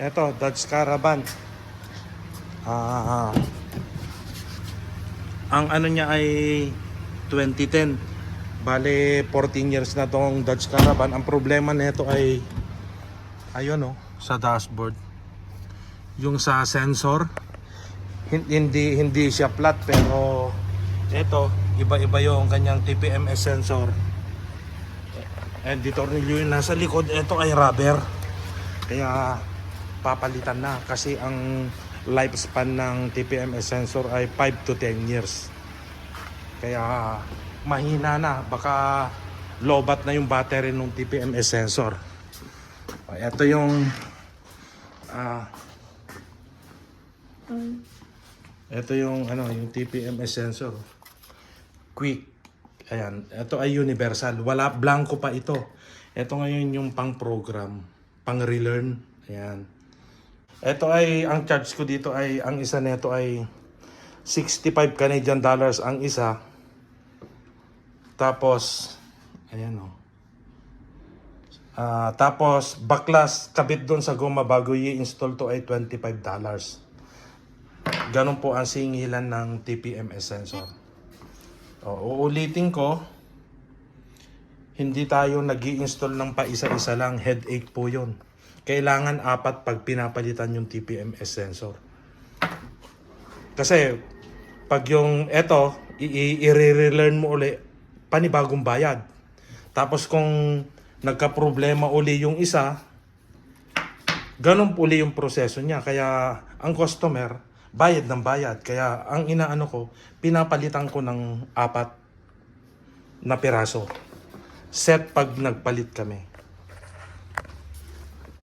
Eto, Dodge Caravan. Ah, ang ano niya ay 2010. Bale, 14 years na tong Dodge Caravan. Ang problema nito ay ayun oh, sa dashboard. Yung sa sensor, hin- hindi hindi siya flat pero ito, iba-iba yung kanyang TPMS sensor. And dito tornilyo yung nasa likod, ito ay rubber. Kaya papalitan na kasi ang lifespan ng TPMS sensor ay 5 to 10 years. Kaya mahina na, baka lobat na yung battery ng TPMS sensor. O, Ito yung ah ito yung ano, yung TPMS sensor. Quick. Ayan, ito ay universal. Wala blanco pa ito. Ito ngayon yung pang-program, pang-relearn. Ayan. Ito ay ang charge ko dito ay ang isa nito ay 65 Canadian dollars ang isa. Tapos ayan oh. Ah, tapos baklas kabit doon sa goma bago i-install to ay 25 dollars. Ganon po ang singilan ng TPMS sensor. O, uulitin ko, hindi tayo nag install ng paisa-isa lang. Headache po yun. Kailangan apat pag pinapalitan yung TPMS sensor. Kasi, pag yung eto, i-relearn mo uli, panibagong bayad. Tapos kung nagka-problema uli yung isa, ganun uli yung proseso niya. Kaya ang customer, bayad ng bayad. Kaya ang inaano ko, pinapalitan ko ng apat na piraso. Set pag nagpalit kami.